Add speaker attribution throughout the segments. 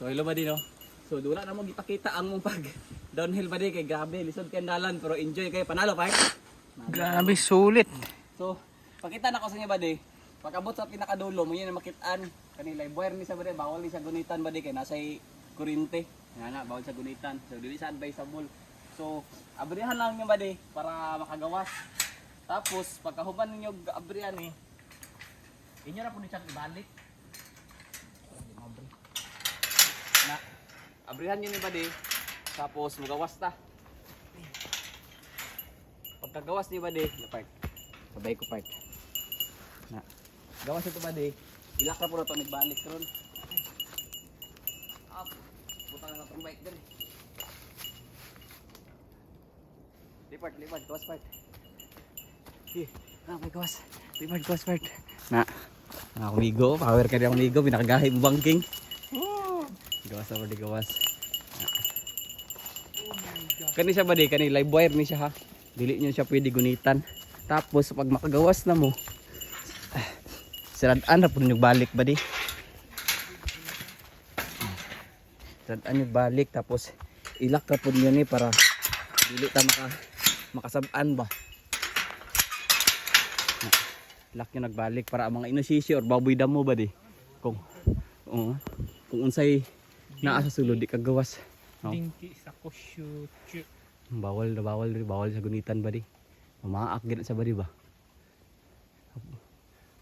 Speaker 1: So hello ba no? So dula na mo gipakita ang mong pag downhill ba kay grabe lisod kay dalan pero enjoy kay panalo pa.
Speaker 2: Grabe, sulit.
Speaker 1: So pakita na ko sa inyo ba Pagabot sa pinakadulo mo yun makitaan kanila buwer ni sa bade bawal ni sa gunitan ba kay nasa kurinte. Nga na bawal sa gunitan. So dili sa advisable. So abrihan lang niyo ba para makagawas. Tapos pagkahuban ninyo abrihan eh inyo na po ni ibalik. Na abrihan niyo ni bade tapos magawas ta. Pagkagawas ni bade, na part. Sabay ko part. Na. Gawas ito bade. Ilak na po na ito nagbalik ron. Up. Butang na itong bike din. Lipat, lipat, gawas part. Hi, na may gawas. Lipat, gawas part. Na. Ako migo, power ka rin ako migo, pinakagahi mo bangking. Gawas na di gawas. Kani siya ba di? Kani live wire ni siya ha. Dili niyo siya pwede gunitan. Tapos pag makagawas na mo, siradaan na po niyo balik ba di? Siradaan niyo balik tapos ilak ka po niyo ni para dili ta maka makasabaan ba. Ilak niyo nagbalik para ang mga inosisi or baboy damo ba di? Kung oo, kung unsay naa sa sulod di kagawas. No?
Speaker 2: Dinki sa kusyo.
Speaker 1: Bawal na bawal bawal sa gunitan ba di? Mamaak gina sa bari ba?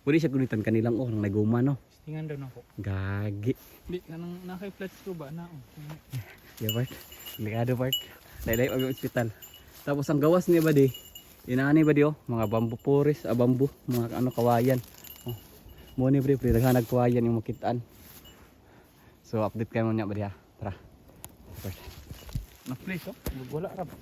Speaker 1: Pwede siya gunitan kanilang oh, nang naguma no.
Speaker 2: Tingan daw na ko.
Speaker 1: Gagi.
Speaker 2: Di, kanang nakay-flash ko ba na? Oh.
Speaker 1: Yeah, part. Delikado part. Laylay pag ospital. Tapos ang gawas niya ba di? Inaani ba di oh? Mga bamboo forest, ah, bamboo, mga ano kawayan. Oh. Mo ni bre, pre, naghanag kawayan yung makitaan. So update kayo mo niya ba di ha? Tara. Part.
Speaker 2: Na-flash oh. Wala rab.